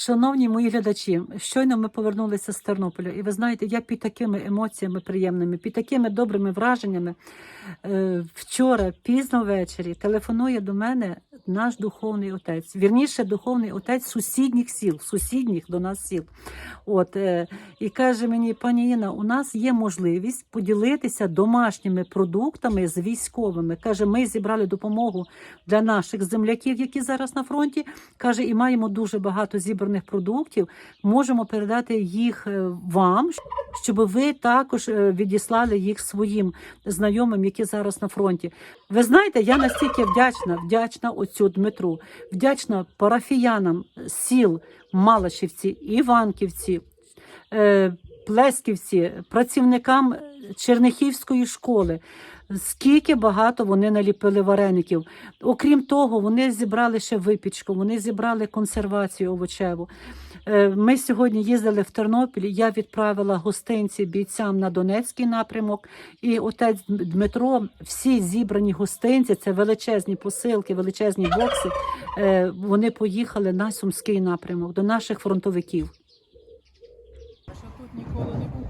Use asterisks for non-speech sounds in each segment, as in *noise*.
Шановні мої глядачі, щойно ми повернулися з Тернополя, і ви знаєте, я під такими емоціями приємними, під такими добрими враженнями. Е, Вчора, пізно ввечері, телефонує до мене наш духовний отець. Вірніше, духовний отець сусідніх сіл, сусідніх до нас сіл. От, е, і каже мені, пані Інна, у нас є можливість поділитися домашніми продуктами з військовими. Каже, ми зібрали допомогу для наших земляків, які зараз на фронті. Каже, і маємо дуже багато зібраних продуктів. Можемо передати їх е, вам, щоб ви також е, відіслали їх своїм знайомим, які зараз на фронті. Ви знаєте, я настільки вдячна, вдячна оцю Дмитру, вдячна парафіянам сіл Малашівці, Іванківці, е, Плесківці, працівникам Чернихівської школи. Скільки багато вони наліпили вареників. Окрім того, вони зібрали ще випічку, вони зібрали консервацію овочеву. Е, Ми сьогодні їздили в Тернопіль. Я відправила гостинці бійцям на Донецький напрямок. І отець Дмитро, всі зібрані гостинці, це величезні посилки, величезні бокси. е, Вони поїхали на Сумський напрямок до наших фронтовиків. Ніколи не був.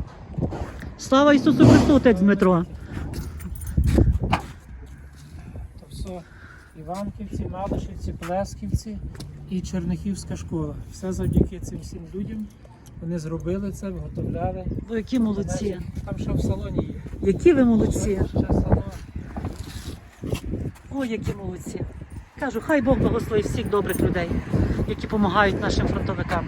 Слава Ісусу Христу, отець Дмитро! То все Іванківці, Малишівці, Плесківці і Чернихівська школа. Все завдяки цим всім людям. Вони зробили це, виготовляли. Ви які молодці! Там ще в салоні є. Які ви молодці! Ще салон. Ой, які молодці! Кажу, хай Бог благословить всіх добрих людей, які допомагають нашим фронтовикам.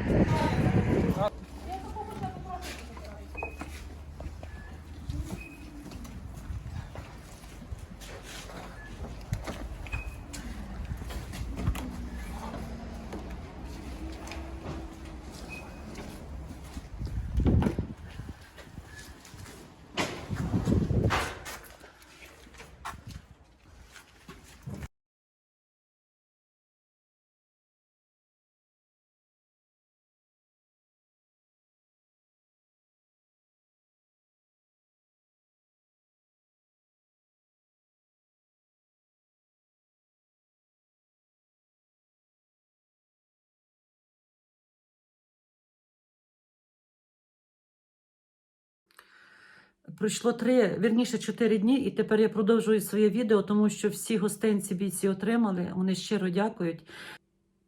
Пройшло три, вірніше чотири дні, і тепер я продовжую своє відео, тому що всі гостинці бійці отримали. Вони щиро дякують.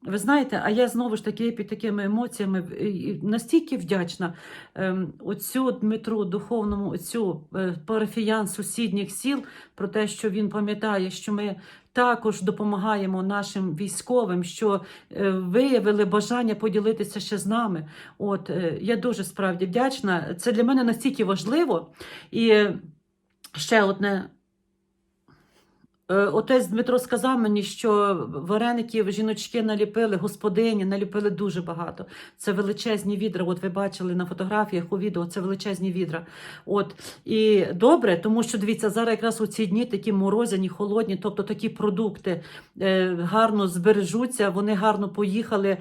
Ви знаєте, а я знову ж таки під такими емоціями настільки вдячна ем, оцю Дмитру, духовному оцю е, парафіян сусідніх сіл про те, що він пам'ятає, що ми також допомагаємо нашим військовим, що е, виявили бажання поділитися ще з нами. От е, я дуже справді вдячна. Це для мене настільки важливо. І е, ще одне. Е, Отець Дмитро сказав мені, що вареників жіночки наліпили, господині наліпили дуже багато. Це величезні відра. От ви бачили на фотографіях у відео, це величезні відра. От і добре, тому що дивіться, зараз якраз у ці дні такі морозяні, холодні, тобто такі продукти е, гарно збережуться, вони гарно поїхали.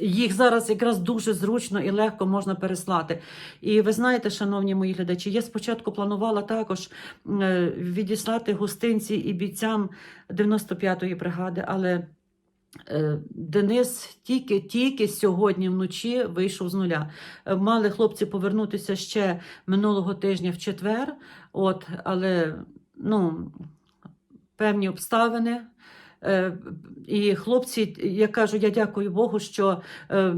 Їх зараз якраз дуже зручно і легко можна переслати. І ви знаєте, шановні мої глядачі, я спочатку планувала також е, відіслати гостинці і бійцям 95-ї бригади, але е, Денис тільки, тільки сьогодні вночі вийшов з нуля. Е, Мали хлопці повернутися ще минулого тижня в четвер, от, але ну, певні обставини. Е, І хлопці, я кажу, я дякую Богу, що е,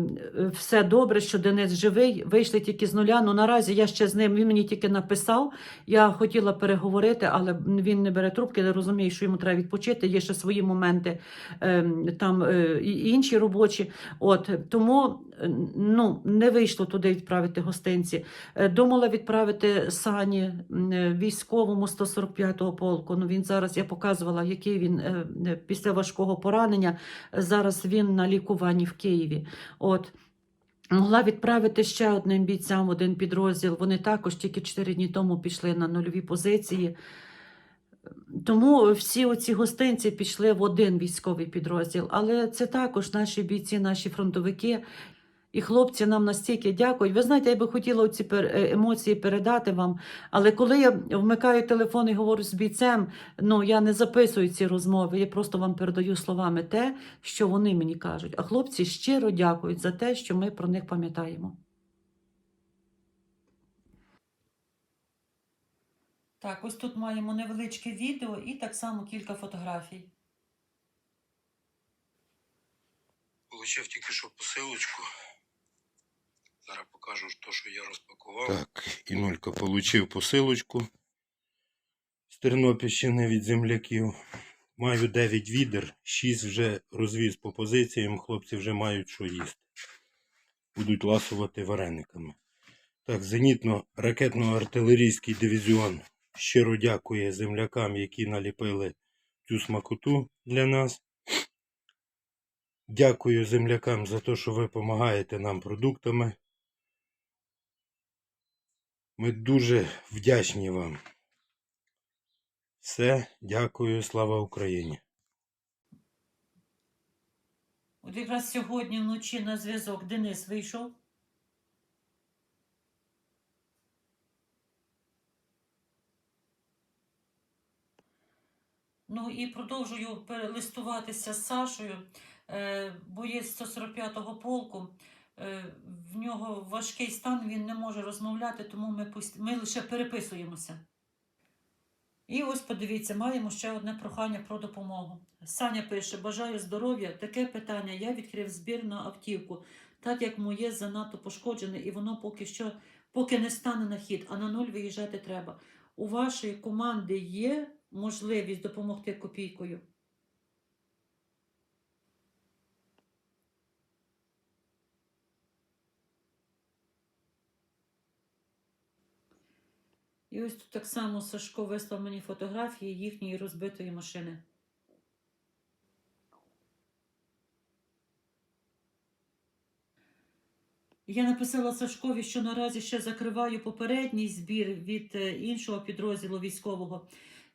все добре, що Денис живий. Вийшли тільки з нуля. Ну наразі я ще з ним. Він мені тільки написав. Я хотіла переговорити, але він не бере трубки. Я розумію, що йому треба відпочити. Є ще свої моменти е, там і інші робочі. От тому ну не вийшло туди відправити гостинці. Думала відправити сані військовому 145-го полку. Ну він зараз я показувала, який він е, після важкого поранення. Зараз він на лікуванні в Києві. От. Могла відправити ще одним бійцям один підрозділ. Вони також тільки 4 дні тому пішли на нульові позиції. Тому всі оці гостинці пішли в один військовий підрозділ. Але це також наші бійці, наші фронтовики. І хлопці нам настільки дякують. Ви знаєте, я би хотіла ці емоції передати вам, але коли я вмикаю телефон і говорю з бійцем, ну я не записую ці розмови, я просто вам передаю словами те, що вони мені кажуть. А хлопці щиро дякують за те, що ми про них пам'ятаємо. Так, ось тут маємо невеличке відео і так само кілька фотографій. Получив тільки що посилочку. Зараз покажу то, що я розпакував. Так, Інулька получив посилочку з Тернопільщини від земляків. Маю 9 відер, 6 вже розвіз по позиціям, хлопці вже мають що їсти. Будуть ласувати варениками. Так, зенітно-ракетно-артилерійський дивізіон щиро дякує землякам, які наліпили цю смакоту для нас. Дякую землякам за те, що ви допомагаєте нам продуктами. Ми дуже вдячні вам. Все, дякую, слава Україні. От якраз сьогодні вночі на зв'язок Денис вийшов. Ну і продовжую перелистуватися з Сашою, е, боєць 145-го полку. Е, В нього важкий стан, він не може розмовляти, тому ми, пусть- ми лише переписуємося. І ось подивіться, маємо ще одне прохання про допомогу. Саня пише: Бажаю здоров'я. Таке питання. Я відкрив збір на автівку, так як моє занадто пошкоджене, і воно поки що поки не стане на хід, а на нуль виїжджати треба. У вашої команди є можливість допомогти копійкою? І ось тут так само Сашко вислав мені фотографії їхньої розбитої машини. Я написала Сашкові, що наразі ще закриваю попередній збір від е, іншого підрозділу військового.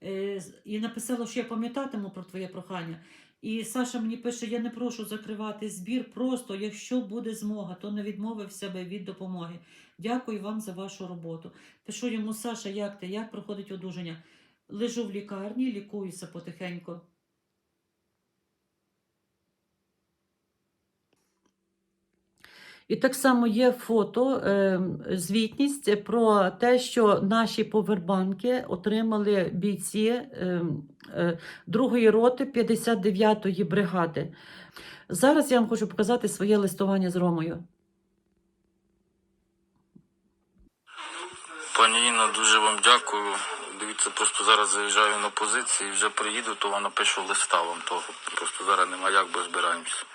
Е, І написала, що я пам'ятатиму про твоє прохання. І Саша мені пише: я не прошу закривати збір, просто якщо буде змога, то не відмовився би від допомоги. Дякую вам за вашу роботу. Пишу йому, Саша, як ти? Як проходить одужання? Лежу в лікарні, лікуюся потихеньку. І так само є фото, е, звітність про те, що наші повербанки отримали бійці е, е, другої роти 59-ї бригади. Зараз я вам хочу показати своє листування з Ромою. Пані Інна, дуже вам дякую. Дивіться, просто зараз заїжджаю на позиції, вже приїду, то вам напишу листа вам того. Просто зараз нема як, бо збираємося.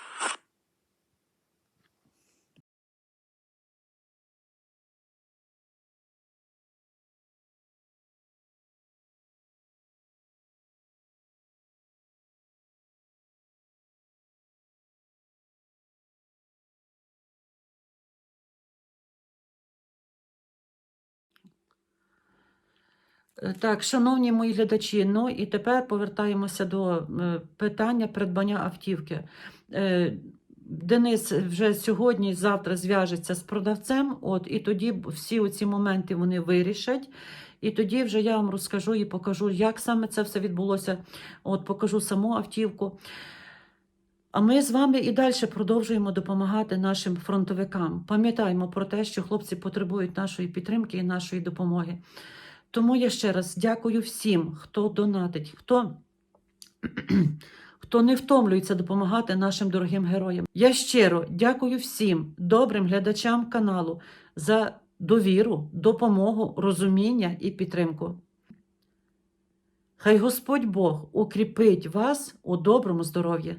Так, шановні мої глядачі, ну і тепер повертаємося до е, питання придбання автівки. Е, Денис вже сьогодні, завтра зв'яжеться з продавцем, от, і тоді всі оці моменти вони вирішать. І тоді вже я вам розкажу і покажу, як саме це все відбулося. От, покажу саму автівку. А ми з вами і далі продовжуємо допомагати нашим фронтовикам. Пам'ятаємо про те, що хлопці потребують нашої підтримки і нашої допомоги. Тому я ще раз дякую всім, хто донатить, хто, *clears throat* хто не втомлюється допомагати нашим дорогим героям. Я щиро дякую всім добрим глядачам каналу за довіру, допомогу, розуміння і підтримку. Хай Господь Бог укріпить вас у доброму здоров'ї.